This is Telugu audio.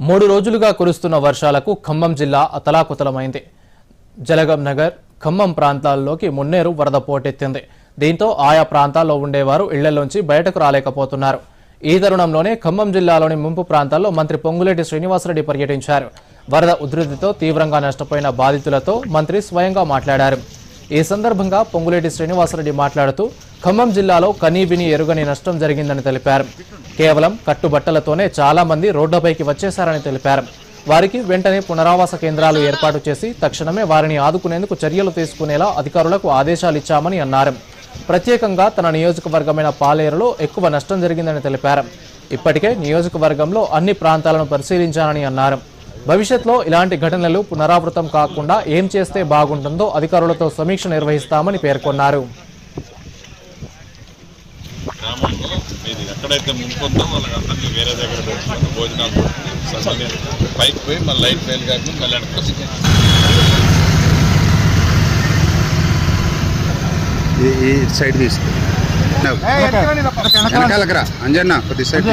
మూడు రోజులుగా కురుస్తున్న వర్షాలకు ఖమ్మం జిల్లా అతలాకుతలమైంది. జలగం నగర్ ఖమ్మం ప్రాంతాల్లోకి మున్నేరు వరద పోటెత్తింది. దీంతో ఆయా ప్రాంతాల్లో ఉండేవారు ఇళ్ళలోంచి బయటకు రాలేకపోతున్నారు. ఈ తరుణంలోనే ఖమ్మం జిల్లాలోని ముంపు ప్రాంతాల్లో మంత్రి పొంగులేటి శ్రీనివాసరెడ్డి పర్యటించారు. వరద ఉధృతితో తీవ్రంగా నష్టపోయిన బాధితులతో మంత్రి స్వయంగా మాట్లాడారు. ఈ సందర్భంగా పొంగులేటి శ్రీనివాసరెడ్డి మాట్లాడుతూ ఖమ్మం జిల్లాలో కనీబిని ఎరుగని నష్టం జరిగిందని తెలిపారు. కేవలం కట్టుబట్టలతోనే చాలా మంది రోడ్లపైకి వచ్చేశారని తెలిపారు. వారికి వెంటనే పునరావాస కేంద్రాలు ఏర్పాటు చేసి తక్షణమే వారిని ఆదుకునేందుకు చర్యలు తీసుకునేలా అధికారులకు ఆదేశాలు ఇచ్చామని అన్నారు. ప్రత్యేకంగా తన నియోజకవర్గమైన పాలేరులో ఎక్కువ నష్టం జరిగిందని తెలిపారు. ఇప్పటికే నియోజకవర్గంలో అన్ని ప్రాంతాలను పరిశీలించానని అన్నారు. భవిష్యత్తులో ఇలాంటి ఘటనలు పునరావృతం కాకుండా ఏం చేస్తే బాగుంటుందో అధికారులతో సమీక్ష నిర్వహిస్తామని పేర్కొన్నారు. గ్రామంలో మీది ఎక్కడైతే ముంపుందో వాళ్ళందరినీ వేరే దగ్గర పెట్టుకుని భోజనాలు పెట్టుకుని సో మళ్ళీ పైకి పోయి మళ్ళీ లైట్ ఫెయిల్ కాకుండా మళ్ళీ వెనక్కి వస్తుంది ఈ- సైడ్ తీసుకో. వెనకాలకరా అంజన్న కొద్ది సైడ్